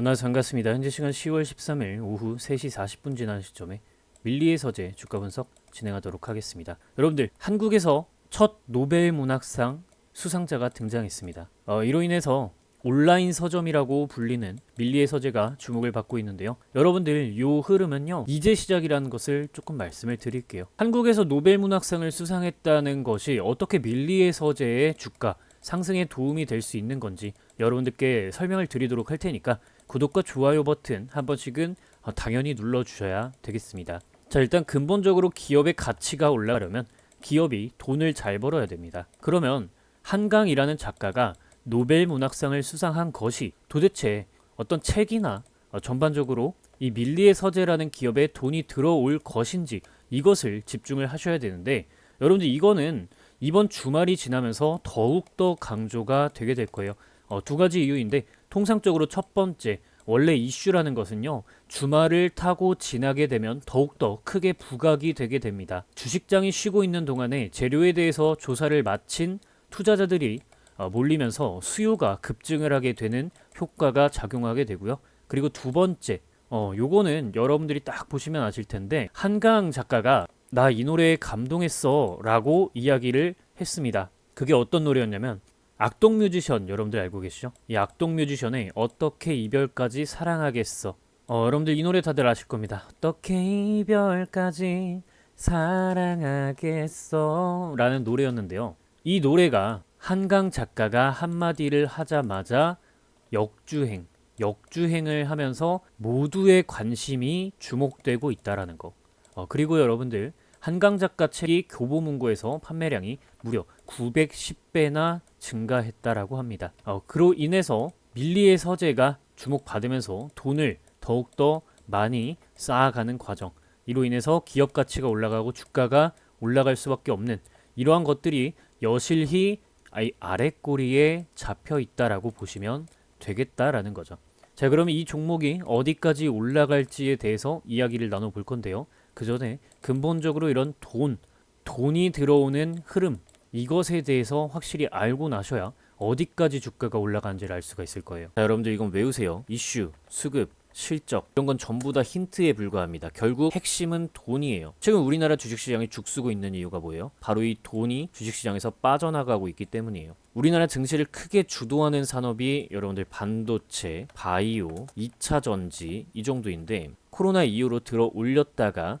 안녕하세요 반갑습니다. 현재 시간 10월 13일 오후 3시 40분 지난 시점에 밀리의 서재 주가 분석 진행하도록 하겠습니다. 여러분들 한국에서 첫 노벨 문학상 수상자가 등장했습니다. 어, 이로 인해서 온라인 서점이라고 불리는 밀리의 서재가 주목을 받고 있는데요. 여러분들 요 흐름은요 이제 시작이라는 것을 조금 말씀을 드릴게요. 한국에서 노벨 문학상을 수상했다는 것이 어떻게 밀리의 서재의 주가 상승에 도움이 될 수 있는 건지 여러분들께 설명을 드리도록 할 테니까 구독과 좋아요 버튼 한 번씩은 어, 당연히 눌러주셔야 되겠습니다. 자 일단 근본적으로 기업의 가치가 올라가려면 기업이 돈을 잘 벌어야 됩니다. 그러면 한강이라는 작가가 노벨 문학상을 수상한 것이 도대체 어떤 책이나 어, 전반적으로 이 밀리의 서재라는 기업에 돈이 들어올 것인지 이것을 집중을 하셔야 되는데 여러분들 이거는 이번 주말이 지나면서 더욱더 강조가 되게 될 거예요. 어, 두 가지 이유인데 통상적으로 첫 번째 원래 이슈라는 것은요 주말을 타고 지나게 되면 더욱더 크게 부각이 되게 됩니다. 주식장이 쉬고 있는 동안에 재료에 대해서 조사를 마친 투자자들이 어, 몰리면서 수요가 급증을 하게 되는 효과가 작용하게 되고요. 그리고 두 번째 어 요거는 여러분들이 딱 보시면 아실 텐데 한강 작가가 나 이 노래에 감동했어 라고 이야기를 했습니다. 그게 어떤 노래였냐면 악동 뮤지션 여러분들 알고 계시죠? 이 악동 뮤지션의 어떻게 이별까지 사랑하겠어 어, 여러분들 이 노래 다들 아실 겁니다. 어떻게 이별까지 사랑하겠어 라는 노래였는데요. 이 노래가 한강 작가가 한마디를 하자마자 역주행, 역주행을 하면서 모두의 관심이 주목되고 있다라는 거. 어, 그리고 여러분들 한강 작가 책이 교보문고에서 판매량이 무려 910배나 증가했다라고 합니다. 어, 그로 인해서 밀리의 서재가 주목받으면서 돈을 더욱더 많이 쌓아가는 과정. 이로 인해서 기업 가치가 올라가고 주가가 올라갈 수밖에 없는 이러한 것들이 여실히 이 아랫꼬리에 잡혀 있다라고 보시면 되겠다라는 거죠. 자, 그러면 이 종목이 어디까지 올라갈지에 대해서 이야기를 나눠 볼 건데요. 그 전에 근본적으로 이런 돈, 돈이 들어오는 흐름, 이것에 대해서 확실히 알고 나셔야 어디까지 주가가 올라가는지를 알 수가 있을 거예요. 자, 여러분들 이건 외우세요. 이슈, 수급, 실적 이런 건 전부 다 힌트에 불과합니다. 결국 핵심은 돈이에요. 최근 우리나라 주식시장이 죽쓰고 있는 이유가 뭐예요? 바로 이 돈이 주식시장에서 빠져나가고 있기 때문이에요. 우리나라 증시를 크게 주도하는 산업이 여러분들 반도체, 바이오, 2차 전지 이 정도인데 코로나 이후로 들어 올렸다가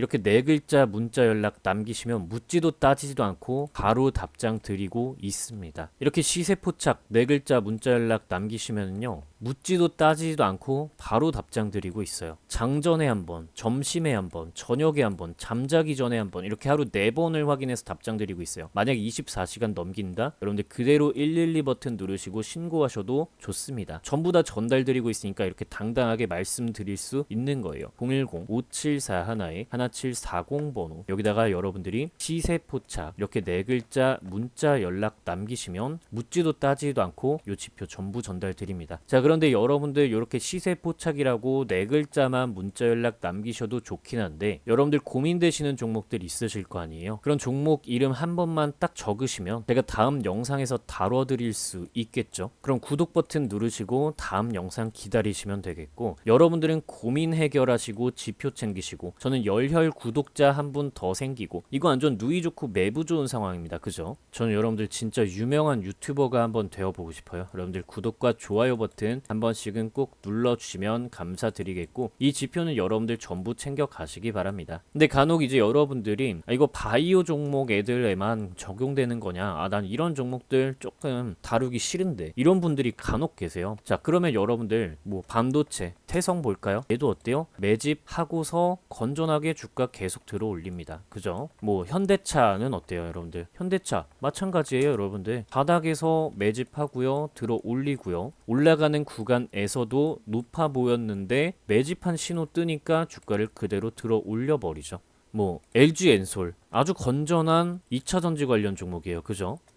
이렇게 네 글자 문자 연락 남기시면 묻지도 따지지도 않고 바로 답장 드리고 있습니다. 이렇게 시세 포착 네 글자 문자 연락 남기시면요. 묻지도 따지지도 않고 바로 답장 드리고 있어요. 장전에 한 번, 점심에 한 번, 저녁에 한 번, 잠자기 전에 한 번 이렇게 하루 네 번을 확인해서 답장 드리고 있어요. 만약 24시간 넘긴다? 여러분들 그대로 112 버튼 누르시고 신고하셔도 좋습니다. 전부 다 전달 드리고 있으니까 이렇게 당당하게 말씀드릴 수 있는 거예요. 010-5741에 1740 번호 여기다가 여러분들이 시세 포착 이렇게 네 글자 문자 연락 남기시면 묻지도 따지지도 않고 요 지표 전부 전달 드립니다. 자 그럼 그런데 여러분들 이렇게 시세 포착이라고 네 글자만 문자 연락 남기셔도 좋긴 한데 여러분들 고민되시는 종목들 있으실 거 아니에요. 그런 종목 이름 한 번만 딱 적으시면 제가 다음 영상에서 다뤄드릴 수 있겠죠. 그럼 구독 버튼 누르시고 다음 영상 기다리시면 되겠고 여러분들은 고민 해결하시고 지표 챙기시고 저는 열혈 구독자 한 분 더 생기고 이거 완전 누이 좋고 매부 좋은 상황입니다. 그죠? 저는 여러분들 진짜 유명한 유튜버가 한번 되어보고 싶어요. 여러분들 구독과 좋아요 버튼 한 번씩은 꼭 눌러주시면 감사드리겠고 이 지표는 여러분들 전부 챙겨 가시기 바랍니다. 근데 간혹 이제 여러분들이 아, 이거 바이오 종목 애들에만 적용되는 거냐? 아, 난 이런 종목들 조금 다루기 싫은데 이런 분들이 간혹 계세요. 자, 그러면 여러분들 뭐 반도체, 태성 볼까요? 얘도 어때요? 매집하고서 건전하게 주가 계속 들어 올립니다. 그죠? 뭐 현대차는 어때요, 여러분들? 현대차 마찬가지예요, 여러분들. 바닥에서 매집하고요, 들어 올리고요. 올라가는 구간에서도 높아 보였는데 매집한 신호 뜨니까 주가를 그대로 들어 올려 버리죠. 뭐 LG 엔솔 아주 건전한 2차 전지 관련 종목이에요. 그죠?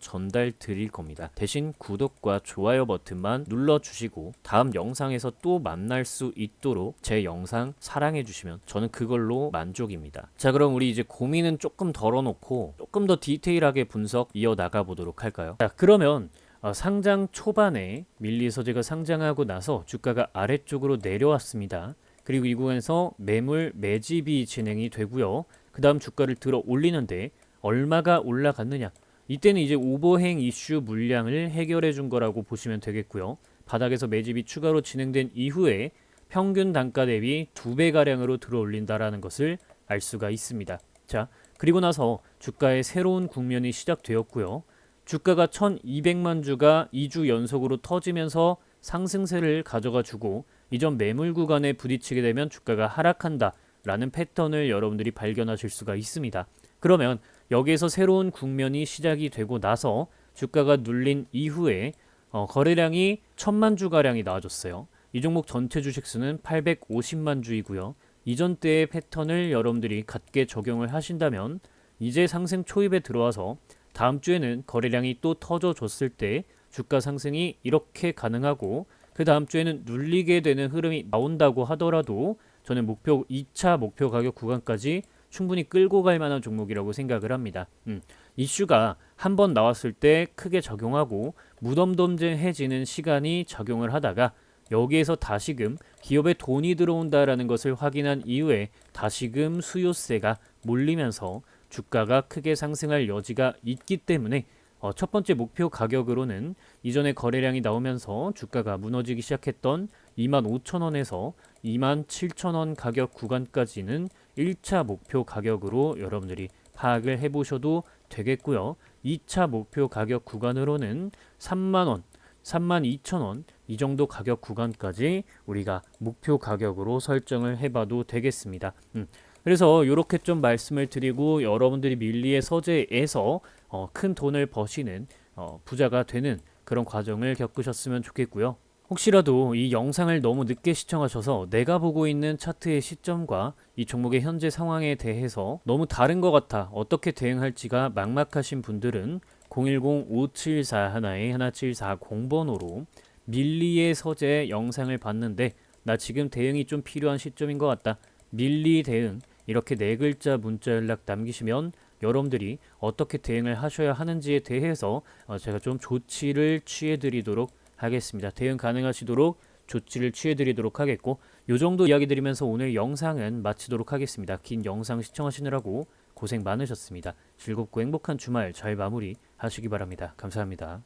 전달 드릴 겁니다. 대신 구독과 좋아요 버튼만 눌러주시고 다음 영상에서 또 만날 수 있도록 제 영상 사랑해 주시면 저는 그걸로 만족입니다. 자 그럼 우리 이제 고민은 조금 덜어놓고 조금 더 디테일하게 분석 이어나가 보도록 할까요? 자 그러면 어, 상장 초반에 밀리 서재가 상장하고 나서 주가가 아래쪽으로 내려왔습니다. 그리고 이 구간에서 매물 매집이 진행이 되고요. 그 다음 주가를 들어 올리는데 얼마가 올라갔느냐? 이때는 이제 오버행 이슈 물량을 해결해 준 거라고 보시면 되겠고요. 바닥에서 매집이 추가로 진행된 이후에 평균 단가 대비 두 배 가량으로 들어 올린다라는 것을 알 수가 있습니다. 자, 그리고 나서 주가의 새로운 국면이 시작되었고요. 주가가 1200만 주가 2주 연속으로 터지면서 상승세를 가져가 주고 이전 매물 구간에 부딪히게 되면 주가가 하락한다 라는 패턴을 여러분들이 발견하실 수가 있습니다. 그러면 여기에서 새로운 국면이 시작이 되고 나서 주가가 눌린 이후에 어, 거래량이 천만 주 가량이 나와줬어요. 이 종목 전체 주식수는 850만 주이고요. 이전 때의 패턴을 여러분들이 같게 적용을 하신다면 이제 상승 초입에 들어와서 다음 주에는 거래량이 또 터져줬을 때 주가 상승이 이렇게 가능하고 그 다음 주에는 눌리게 되는 흐름이 나온다고 하더라도 저는 목표 2차 목표 가격 구간까지 충분히 끌고 갈 만한 종목이라고 생각을 합니다. 음, 이슈가 한 번 나왔을 때 크게 적용하고 무덤덤해지는 시간이 적용을 하다가 여기에서 다시금 기업에 돈이 들어온다라는 것을 확인한 이후에 다시금 수요세가 몰리면서 주가가 크게 상승할 여지가 있기 때문에 어, 첫 번째 목표 가격으로는 이전에 거래량이 나오면서 주가가 무너지기 시작했던 25,000원에서 27,000원 가격 구간까지는 1차 목표 가격으로 여러분들이 파악을 해보셔도 되겠고요. 2차 목표 가격 구간으로는 3만원, 32,000원 이 정도 가격 구간까지 우리가 목표 가격으로 설정을 해봐도 되겠습니다. 음. 그래서 이렇게 좀 말씀을 드리고 여러분들이 밀리의 서재에서 어, 큰 돈을 버시는 어, 부자가 되는 그런 과정을 겪으셨으면 좋겠고요. 혹시라도 이 영상을 너무 늦게 시청하셔서 내가 보고 있는 차트의 시점과 이 종목의 현재 상황에 대해서 너무 다른 것 같아 어떻게 대응할지가 막막하신 분들은 010-5741-1740번호로 밀리의 서재 영상을 봤는데 나 지금 대응이 좀 필요한 시점인 것 같다. 밀리 대응 이렇게 네 글자 문자 연락 남기시면 여러분들이 어떻게 대응을 하셔야 하는지에 대해서 어, 제가 좀 조치를 취해 드리도록 하겠습니다. 대응 가능하시도록 조치를 취해드리도록 하겠고 요 정도 이야기 드리면서 오늘 영상은 마치도록 하겠습니다. 긴 영상 시청하시느라고 고생 많으셨습니다. 즐겁고 행복한 주말 잘 마무리 하시기 바랍니다. 감사합니다.